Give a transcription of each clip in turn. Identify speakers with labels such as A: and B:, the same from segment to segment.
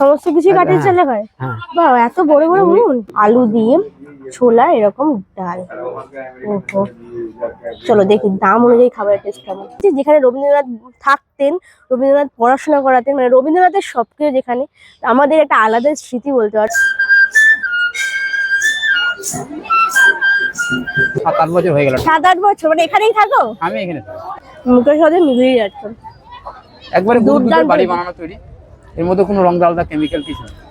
A: সমস্ত কিছু কাঠের
B: হ্যাঁ।
A: চালে হয়।
B: হ্যাঁ।
A: বাহ এত বড় বড় উনুন? আলু দিয়ে ছোলা এরকম ডাল। ওহো। চলো দেখি দাম অনুযায়ী খাবারের টেস্ট কেমন? যেখানে রবীন্দ্রনাথ থাকতেন রবীন্দ্রনাথ পড়াশোনা করাতেন মানে রবীন্দ্রনাথের সবকিছু যেখানে আমাদের একটা আলাদা স্মৃতি বলতে পারছি
B: সাত আট বছর হয়ে গেল।
A: সাত আট বছর মানে এখানেই থাকো?
B: আমি এখানে থাকি।
A: মুখের মিলিয়ে যাচ্ছ।
B: একবারে
A: দুর্দান্ত
B: বাড়ি বানানো তৈরি। এর মধ্যে কোনো রং আলাদা কেমিক্যাল কিছু নেই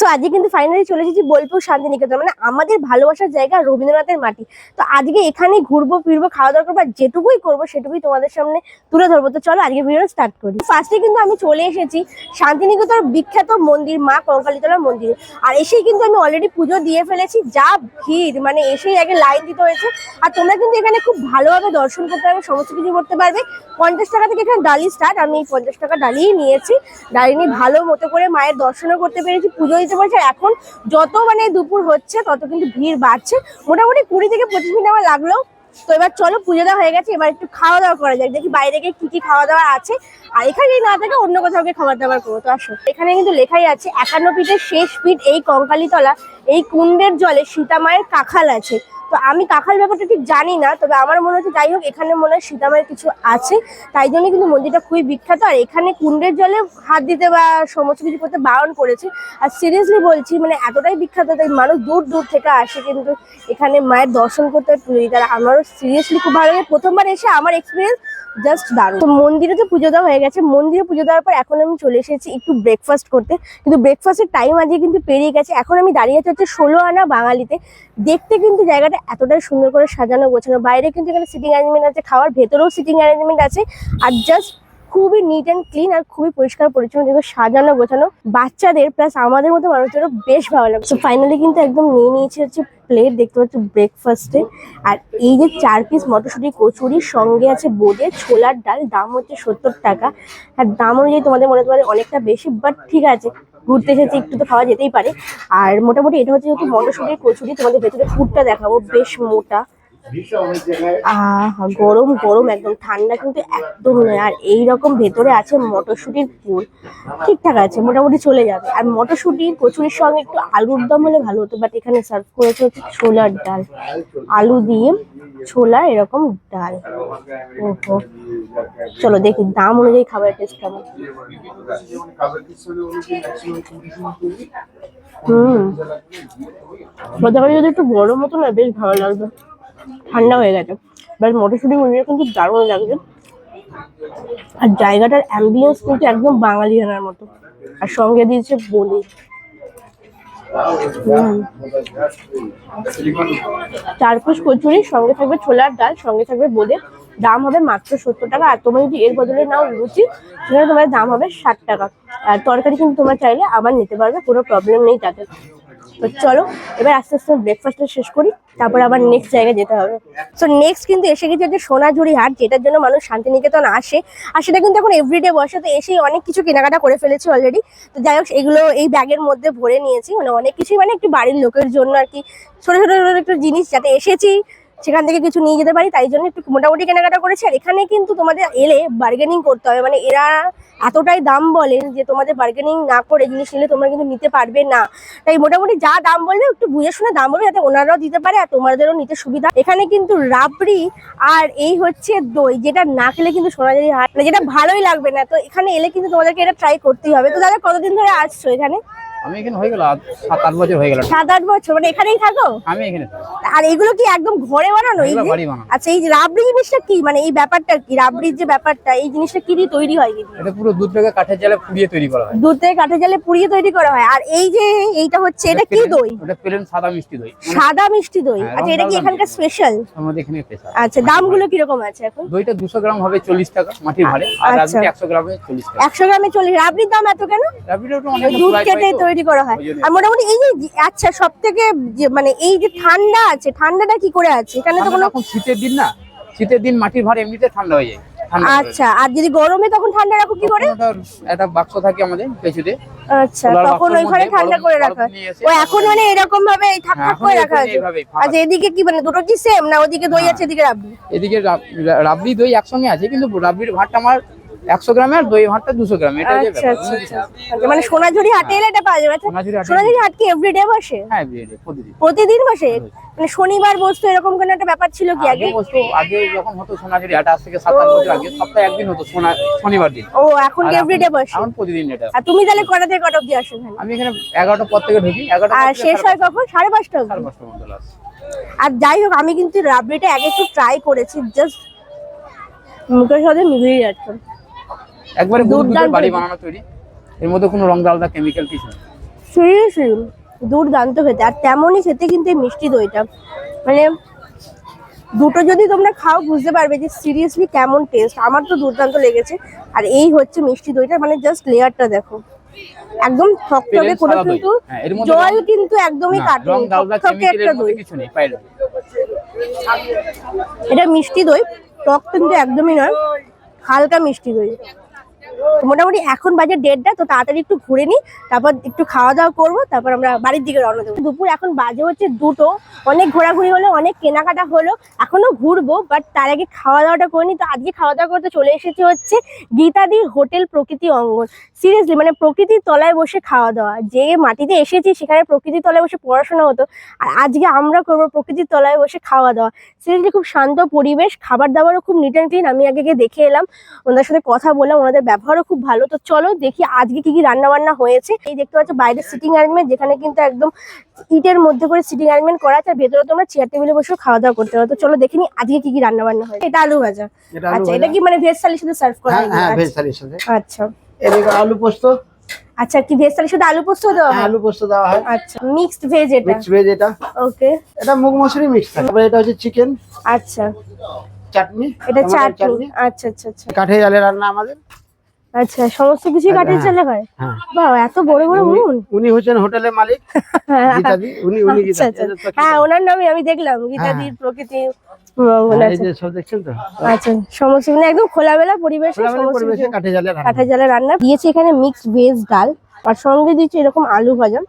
A: সো আজকে কিন্তু ফাইনালি চলে এসেছি বোলপুর শান্তিনিকেতন। মানে আমাদের ভালোবাসার জায়গা রবীন্দ্রনাথের মাটি। তো আজকে এখানে ঘুরবো, ফিরবো, খাওয়া দাওয়া করব, আর যেটুকুই করব সেটুকুই তোমাদের সামনে তুলে ধরবো। তো চলো আজকে ভিডিও স্টার্ট করি। ফার্স্টে কিন্তু আমি চলে এসেছি শান্তিনিকেতন বিখ্যাত মন্দির, মা কঙ্কালীতলার মন্দিরে। আর এসেই কিন্তু আমি অলরেডি পুজো দিয়ে ফেলেছি। যা ভিড় মানে এসেই আগে লাইন দিতে হয়েছে। আর তোমরা কিন্তু এখানে খুব ভালোভাবে দর্শন করতে পারবে, সমস্ত কিছু করতে পারবে। পঞ্চাশ টাকা থেকে এখানে ডালি স্টার্ট আমি পঞ্চাশ টাকা ডালিই নিয়েছি। ডালি নিয়ে ভালো মতো করে মায়ের দর্শনও করতে পেরেছি পুজো দিতে বলছে, এখন যত মানে দুপুর হচ্ছে, তত কিন্তু ভিড় বাড়ছে। মোটামুটি কুড়ি থেকে পঁচিশ মিনিট আমার লাগল। তো এবার চলো, পুজো দেওয়া হয়ে গেছে, এবার একটু খাওয়া দাওয়া করা যাক। দেখি বাইরে থেকে কি কি খাওয়া দাওয়া আছে। আর এখানে না থাকে, অন্য কোথাও গিয়ে খাবার দাবার করব। তো আসো। এখানে কিন্তু লেখাই আছে, একান্ন পিঠের শেষ পিঠ এই কঙ্কালীতলা, এই কুণ্ডের জলে সীতা মায়ের কাখাল আছে। তো আমি কাখাল ব্যাপারটা ঠিক জানি না, তবে আমার মনে হচ্ছে যাই হোক, এখানে মনে হয় সীতামায়ের কিছু আছে। তাই জন্য কিন্তু মন্দিরটা খুবই বিখ্যাত। আর এখানে কুণ্ডের জলে হাত দিতে বা সমস্ত কিছু করতে বারণ করেছে। আর সিরিয়াসলি বলছি মানে এতটাই বিখ্যাত, তাই মানুষ দূর দূর থেকে আসে কিন্তু এখানে মায়ের দর্শন করতে পুজো দিতে আমারও সিরিয়াসলি খুব ভালো লাগে। প্রথমবার এসে আমার এক্সপিরিয়েন্স জাস্ট দারুণ। তো মন্দিরে তো পুজো দেওয়া হয়ে গেছে। মন্দিরে পুজো দেওয়ার পর এখন আমি চলে এসেছি একটু ব্রেকফাস্ট করতে। কিন্তু ব্রেকফাস্টের টাইম আজকে কিন্তু পেরিয়ে গেছে। এখন আমি দাঁড়িয়ে আছি হচ্ছে ষোলো আনা বাঙালিতে। দেখতে কিন্তু জায়গাটা এতটাই সুন্দর করে সাজানো, গোছানো। বাইরে কিন্তু এখানে সিটিং অ্যারেঞ্জমেন্ট আছে, খাওয়ার ভেতরেও সিটিং অ্যারেঞ্জমেন্ট আছে। আর জাস্ট খুবই নিট অ্যান্ড ক্লিন আর খুবই পরিষ্কার পরিচ্ছন্ন দেখবে সাজানো, গোছানো। বাচ্চাদের প্লাস আমাদের মতো মানুষদেরও বেশ ভালো লাগে। তো ফাইনালি কিন্তু একদম নিয়ে নিয়েছি হচ্ছে প্লেট দেখতে পাচ্ছি ব্রেকফাস্টে আর এই যে চার পিস মটরশুঁটি কচুরির সঙ্গে আছে বোঁদে, ছোলার ডাল, দাম হচ্ছে সত্তর টাকা। আর দাম অনুযায়ী তোমাদের মনে পারে অনেকটা বেশি বাট ঠিক আছে। ঘুরতে এসেছি, একটু তো খাওয়া যেতেই পারে। আর মোটামুটি এটা হচ্ছে যেহেতু মটরশুঁটির কচুরি, তোমাদের ভেতরে ফুডটা দেখাবো, বেশ মোটা। আহ গরম গরম, একদম ঠান্ডা, কিন্তু একদম নয় আর এই রকম ভেতরে আছে মটরশুঁটির পুর। ঠিকঠাক আছে, মোটামুটি চলে যাবে। আর মটরশুঁটির কচুরির সঙ্গে একটু আলুর দম হলে ভালো হতো বাট এখানে সার্ভ করেছে হচ্ছে ছোলার ডাল। আলু দিয়ে ছোলা, এরকম ডাল। ওহো। চলো দেখি, দাম অনুযায়ী খাবারের টেস্ট কেমন? হুম। যদি একটু গরম হতো না বেশ ভালো লাগবে। ঠান্ডা হয়ে গেছে। বাট মটরশুঁটি মুড়িটা কিন্তু দারুণ লাগছে। আর জায়গাটার অ্যাম্বিয়েন্স কিন্তু একদম বাঙালিয়ানার মতো। আর সঙ্গে দিয়েছে বলি। চার পিস কচুরি, সঙ্গে থাকবে ছোলার ডাল, সঙ্গে থাকবে বোঁদে দাম হবে মাত্র সত্তর টাকা। আর তোমরা যদি এর বদলে নাও লুচি, সেখানে তোমার দাম হবে ষাট টাকা। আর তরকারি কিন্তু তোমরা চাইলে আবার নিতে পারবে, কোনো প্রবলেম নেই তাতে। তো চলো এবার আস্তে আস্তে ব্রেকফাস্টটা শেষ করি তারপর আবার নেক্সট জায়গায় যেতে হবে সো নেক্সট কিন্তু এসে গেছে হচ্ছে সোনাঝুরি হাট যেটার জন্য মানুষ শান্তিনিকেতন আসে আর সেটা কিন্তু এখন এভরিডে বসে তো এসেই অনেক কিছু কেনাকাটা করে ফেলেছি অলরেডি তো যাই হোক এগুলো এই ব্যাগের মধ্যে ভরে নিয়েছি মানে অনেক কিছুই মানে একটু বাড়ির লোকের জন্য আর কি ছোটো ছোটো ছোটো একটু জিনিস যাতে এসেছি সেখান থেকে কিছু নিয়ে যেতে পারি, তাই জন্য একটু মোটামুটি কেনাকাটা করেছি। আর এখানে কিন্তু তোমাদের এলে বার্গেনিং করতে হবে। মানে এরা এতটাই দাম বলেন যে তোমাদের বার্গেনিং না করে জিনিস নিলে তোমরা কিন্তু নিতে পারবে না। তাই মোটামুটি যা দাম বলবে একটু বুঝে শুনে দাম বলবে যাতে ওনারাও দিতে পারে আর তোমাদেরও নিতে সুবিধা। এখানে কিন্তু রাবড়ি আর এই হচ্ছে দই, যেটা না খেলে কিন্তু সোনাঝুরি হাট মানে যেটা ভালোই লাগবে না। তো এখানে এলে কিন্তু তোমাদেরকে এটা ট্রাই করতেই হবে। তো দাদা, কতদিন ধরে আসছো এখানে?
B: আমি এখানে হয়ে গেল সাত আট বছর হয়ে গেল।
A: সাত আট বছর মানে এখানেই থাকো?
B: আমি এখানে
A: আর এগুলো কি একদম ঘরে বানানো? এই
B: এগুলো বানানো।
A: আচ্ছা এই রাবড়ি জিনিসটা কি? মানে এই ব্যাপারটা কি? রাবড়ির যে ব্যাপারটা এই জিনিসটা কি দিয়ে তৈরি হয় কি
B: এটা পুরো দুধ থেকে কাঠের জালে পুড়িয়ে তৈরি করা হয়।
A: দুধ থেকে কাঠের জালে পুড়িয়ে তৈরি করা হয়। আর এই যে এইটা হচ্ছে এটা কি দই?
B: ওটা প্লেন সাদা মিষ্টি দই। মানে
A: সাদা মিষ্টি দই।
B: হ্যাঁ,
A: আচ্ছা এটা কি এখানকার স্পেশাল
B: আমাদের এখানে স্পেশাল
A: আচ্ছা দামগুলো কীরকম আছে এখন?
B: দইটা দুশো গ্রাম হবে চল্লিশ টাকা মাটির ভাড়ে আর
A: আচ্ছা।
B: রাবড়ি একশো গ্রামে চল্লিশ টাকা।
A: একশো গ্রামে চল্লিশ রাবড়ির দাম এত কেন?
B: রাবড়িটা অনেক
A: দুধ কেটে। তৈরি করা হয়। আর মোটামুটি এই যে আচ্ছা সব থেকে মানে এই যে ঠান্ডা আছে ঠান্ডাটা কি করে আছে? এখানে তো কোনো
B: শীতের দিন না। শীতের দিন মাটির ভাড়ে এমনিতে ঠান্ডা হয়ে যায়।
A: আচ্ছা আর যদি গরমে তখন ঠান্ডা রাখো কি করে?
B: একটা বাক্স থাকে আমাদের পেছুতে।
A: আচ্ছা তখন ওইখানে ঠান্ডা করে রাখা। ও এখন মানে এরকম ভাবে থাক
B: হ্যাঁ,
A: থাক করে রাখা আছে আচ্ছা এদিকে কি মানে দুটো কি সেম না ওদিকে দই। আছে এদিকে রাবড়ি?
B: এদিকে রাবড়ি দই একসঙ্গে আছে কিন্তু রাবড়ির ভাতটা আমার একশো গ্রামের দই ভাতটা দুশো গ্রাম এটা
A: আচ্ছা আচ্ছা? আচ্ছা। মানে সোনাঝুরি হাটে এলে এটা পাওয়া যাবে। আচ্ছা,
B: সোনাঝুরি হাটে-
A: কি এভরিডে বসে?
B: হ্যাঁ প্রতিদিন।
A: প্রতিদিন বসে? মানে শনিবার বসতো এরকম কোনো একটা ব্যাপার ছিল কি
B: আগে
A: আগে?
B: বসতো আগে যখন হতো সোনাঝুরি হাট আজ থেকে সাত আট বছর আগে সপ্তাহে একদিন হতো সোনা শনিবার দিন।
A: ও এখন কি এভরিডে বসে?
B: এখন প্রতিদিন এটা।
A: আর তুমি তাহলে কটা থেকে কটা অব্দি আসো
B: আমি এখানে এগারোটা পর থেকে ঢুকি এগারোটা
A: আর শেষ হয় কখন? সাড়ে পাঁচটা অব্দি?
B: সাড়ে পাঁচটার মধ্যে last।
A: আর যাই হোক আমি কিন্তু রাবড়িটা আগে একটু ট্রাই করেছি জাস্ট মুখের সাথে মিলিয়ে যাচ্ছে।
B: একবারে দুধের বাড়ি বানানো তৈরি। এর মধ্যে কোনো রং আলাদা কেমিক্যাল কিছু নেই।
A: সিরিয়াসলি দুর্দান্ত খেতে। আর তেমনই খেতে কিন্তু এই মিষ্টি দইটা মানে দুটো যদি তোমরা খাও বুঝতে পারবে যে সিরিয়াসলি কেমন টেস্ট আমার তো দুর্দান্ত লেগেছে। আর এই হচ্ছে মিষ্টি দইটা। মানে জাস্ট লেয়ারটা দেখো। একদম থকথকে কোনো কিন্তু
B: হ্যাঁ,
A: জল কিন্তু একদমই
B: না,
A: কাটে
B: রং আলাদা
A: থকথকে
B: কেমিক্যাল
A: একটা দই।
B: কিছু নেই পাইলে।
A: এটা মিষ্টি দই। টক কিন্তু একদমই নয়। হালকা মিষ্টি দই। মোটামুটি এখন বাজে দেড়টা, তো তাড়াতাড়ি একটু ঘুরে নিই তারপর একটু খাওয়া দাওয়া করব, তারপর আমরা বাড়ির দিকে রওনা দেবো। দুপুর এখন বাজে হচ্ছে দুটো, অনেক ঘোরাঘুরি হলো, অনেক কেনাকাটা হলো, এখনও ঘুরবো বাট তার আগে খাওয়া দাওয়াটা করে নিই তো আজকে খাওয়া দাওয়া করতে চলে এসেছি হচ্ছে গীতাদির হোটেল প্রকৃতি অঙ্গন। সিরিয়াসলি মানে প্রকৃতির তলায় বসে খাওয়া দাওয়া যে মাটিতে এসেছি সেখানে প্রকৃতির তলায় বসে পড়াশোনা হতো, আর আজকে আমরা করব প্রকৃতির তলায় বসে খাওয়া দাওয়া সিরিয়াসলি খুব শান্ত পরিবেশ খাবার দাবারও খুব নিট অ্যান্ড ক্লিন আমি আগে গিয়ে দেখে এলাম, ওনাদের সাথে কথা বললাম, ওনাদের ব্যবহারও খুব ভালো। তো চলো দেখি আজকে কি কি রান্না বান্না হয়েছে। এই দেখতে পাচ্ছ বাইরে সিটিং অ্যারেঞ্জমেন্ট যেখানে কিন্তু একদম ইটের মধ্যে করে সিটিং অ্যারেঞ্জমেন্ট করা আছে আর ভেতরে তোমরা চেয়ার টেবিলে বসে খাওয়া দাওয়া করতে পারো। তো চলো দেখে নি আজকে কি কি রান্না বান্না হয়েছে। এটা আলু ভাজা।
C: এটা
A: আচ্ছা এটা কি মানে ভেজ থালির সাথে সার্ভ করা
C: হ্যাঁ
A: হ্যাঁ
C: ভেজ
A: আচ্ছা,
C: থালির সাথে।
A: আচ্ছা।
C: এদিকে আলু পোস্ত।
A: আচ্ছা কি ভেজ থালির সাথে আলু পোস্ত দেওয়া
C: হ্যাঁ
A: হয়?
C: আলু পোস্ত দেওয়া হয়।
A: আচ্ছা মিক্সড ভেজ এটা।
C: মিক্স ভেজ এটা।
A: ওকে
C: এটা মুগ মসুরি মিক্স তারপরে এটা হচ্ছে চিকেন
A: আচ্ছা।
C: চাটনি।
A: এটা চাটনি। আচ্ছা আচ্ছা আচ্ছা।
C: কাঠে জালে রান্না আমাদের।
A: আচ্ছা সমস্ত কিছুই কাঠের
C: হ্যাঁ।
A: চালে হয়?
C: হ্যাঁ
A: বাহ এত বড় বড়
C: উনি-
A: উনুন
C: উনি হচ্ছেন হোটেলের মালিক গীতাদি। উনি উনি
A: আচ্ছা
C: গীতাদি।
A: আচ্ছা হ্যাঁ ওনার নামই আমি দেখলাম গীতাদির প্রকৃতি
C: হ্যাঁ,
A: আচ্ছা একদম খোলামেলা পরিবেশে কিছু
C: কাঠে
A: কাঠের জালে রান্না। দিয়েছে এখানে মিক্সড ভেজ ডাল আর সঙ্গে দিয়েছে এরকম আলু ভাজা।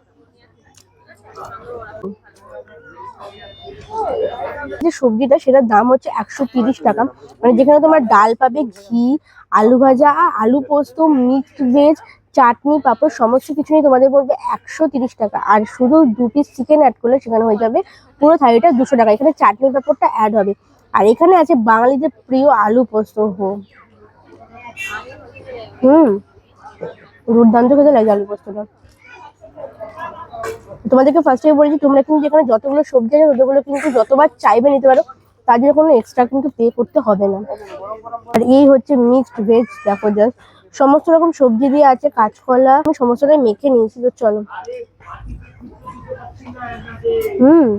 A: যে সবজিটা, সেটার দাম হচ্ছে একশো টাকা। মানে যেখানে তোমার ডাল পাবে, ঘি, আলু ভাজা, আলু পোস্ত মিক্সড ভেজ, চাটনি, পাঁপড়, সমস্ত কিছু নিয়ে তোমাদের পড়বে একশো তিরিশ টাকা। আর শুধু দু পিস চিকেন অ্যাড করলে সেখানে হয়ে যাবে পুরো থালিটা দুশো টাকা। এখানে চাটনি পাঁপড়টা অ্যাড হবে। আর এখানে আছে বাঙালিদের প্রিয় আলু পোস্ত। হো। হুম। দুর্দান্ত খেতে লাগে আলু পোস্তটা। তোমাদেরকে ফার্স্ট ফার্স্টে বলেছি, তোমরা কিন্তু যেখানে যতগুলো সবজি আছে, ততগুলো কিন্তু যতবার চাইবে নিতে পারো, তার জন্য কোনো এক্সট্রা কিন্তু পে করতে হবে না। আর এই হচ্ছে মিক্সড ভেজ দেখো জাস্ট সমস্ত রকম সবজি দিয়ে আছে, কাঁচকলা, আমি সমস্তটাই মেখে নিয়েছি, তো চলো। হুম।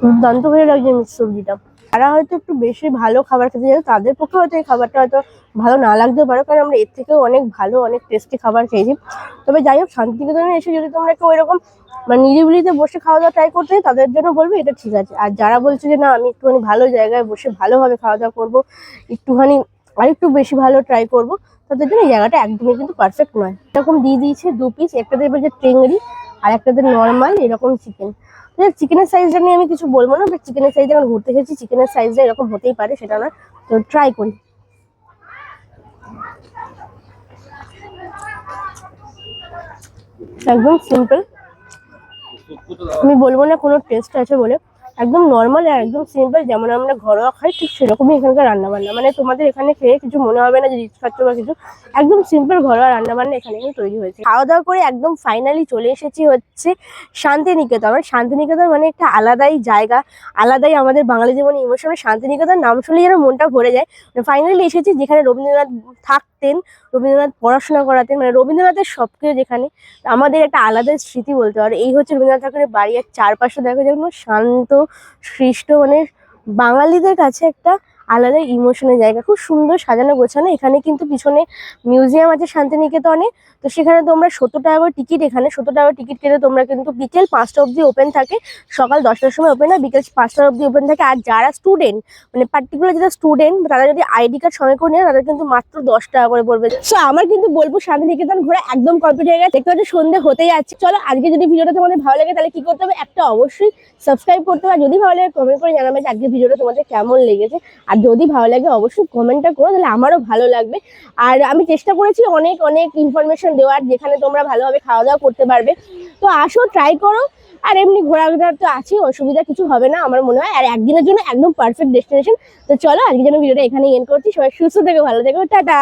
A: দুর্দান্ত করে লাগছে মিক্স সবজিটা। যারা হয়তো একটু বেশি ভালো খাবার খেতে চায় তাদের পক্ষে হয়তো এই খাবারটা হয়তো ভালো না লাগতেও পারে, কারণ আমরা এর থেকেও অনেক ভালো, অনেক টেস্টি খাবার খেয়েছি। তবে যাই হোক, শান্তিনিকেতনে এসে যদি তোমরা কেউ এরকম মানে নিরিবিলিতে বসে খাওয়া দাওয়া ট্রাই করতে, তাদের জন্য বলব এটা ঠিক আছে। আর যারা বলছে যে, না, আমি একটুখানি ভালো জায়গায় বসে ভালোভাবে খাওয়া দাওয়া করব, একটুখানি আরেকটু বেশি ভালো ট্রাই করব, তাদের জন্য জায়গাটা একদমই কিন্তু পারফেক্ট নয়। এরকম দিয়ে দিয়েছে দু পিস একটা দেবে যে টেংরি আর একটা দেবে নর্মাল এরকম চিকেন চিকেনের সাইজটা নিয়ে আমি কিছু বলব না বাট চিকেনের সাইজ যখন ঘুরতে গেছি চিকেনের সাইজটা এরকম হতেই পারে, সেটা না। তো ট্রাই করি। একদম সিম্পল আমি বলব না কোনো টেস্ট আছে বলে। একদম নর্মাল আর একদম সিম্পল যেমন আমরা ঘরোয়া খাই, ঠিক সেরকমই এখানকার রান্নাবান্না। মানে তোমাদের এখানে খেয়ে কিছু মনে হবে না যে রিচ খাচ্ছ বা কিছু। একদম সিম্পল ঘরোয়া রান্না বান্না এখানে কিন্তু তৈরি হয়েছে। খাওয়া দাওয়া করে একদম ফাইনালি চলে এসেছি হচ্ছে শান্তিনিকেতন। আর শান্তিনিকেতন মানে একটা আলাদাই জায়গা, আলাদাই আমাদের বাঙালি জীবনে ইমোশন শান্তিনিকেতন নাম শুনলে যেন মনটা ভরে যায়। ফাইনালি এসেছি যেখানে রবীন্দ্রনাথ থাকতেন রবীন্দ্রনাথ পড়াশোনা করাতেন মানে রবীন্দ্রনাথের সবকিছু যেখানে, আমাদের একটা আলাদা স্মৃতি বলতে পারো। এই হচ্ছে রবীন্দ্রনাথ ঠাকুরের বাড়ি আর চারপাশে দেখো যেমন শান্ত, সৃষ্ট মানে বাঙালিদের কাছে একটা আলাদা ইমোশনের জায়গা, খুব সুন্দর সাজানো গোছানো। এখানে কিন্তু পিছনে মিউজিয়াম আছে শান্তিনিকেতনে। তো সেখানে তোমরা সত্তর টাকা করে টিকিট এখানে, সত্তর টাকা টিকিট কেটে তোমরা কিন্তু বিকেল পাঁচটা অবধি ওপেন থাকে। সকাল দশটার সময় ওপেন হয়, বিকেল পাঁচটা অবধি ওপেন থাকে। আর যারা স্টুডেন্ট মানে পার্টিকুলার যারা স্টুডেন্ট তারা যদি আইডি কার্ড সঙ্গে করে নেয়, তাদের কিন্তু মাত্র দশ টাকা করে পড়বে। সো আমার কিন্তু বলব শান্তিনিকেতন ঘোরা একদম কমপ্লিট হয়ে গেছে। দেখতে পাচ্ছি, সন্ধে হতেই যাচ্ছে। চলো, আজকে যদি ভিডিওটা তোমাদের ভালো লাগে, তাহলে কি করতে হবে? একটা অবশ্যই সাবস্ক্রাইব করতে হবে। যদি ভালো লাগে কমেন্ট করে জানাবে আজকে ভিডিওটা তোমাদের কেমন লেগেছে। আর আর যদি ভালো লাগে অবশ্যই কমেন্টটা করো, তাহলে আমারও ভালো লাগবে। আর আমি চেষ্টা করেছি অনেক অনেক ইনফরমেশন দেওয়ার, যেখানে তোমরা ভালোভাবে খাওয়া দাওয়া করতে পারবে। তো আসো ট্রাই করো। আর এমনি ঘোরাঘোরার তো আছেই, অসুবিধা কিছু হবে না আমার মনে হয়। আর একদিনের জন্য একদম পারফেক্ট ডেস্টিনেশন তো চলো আজকে যেন ভিডিওটা এখানে এন্ড করছি। সবাই সুস্থ থেকে, ভালো থেকো, টাটা!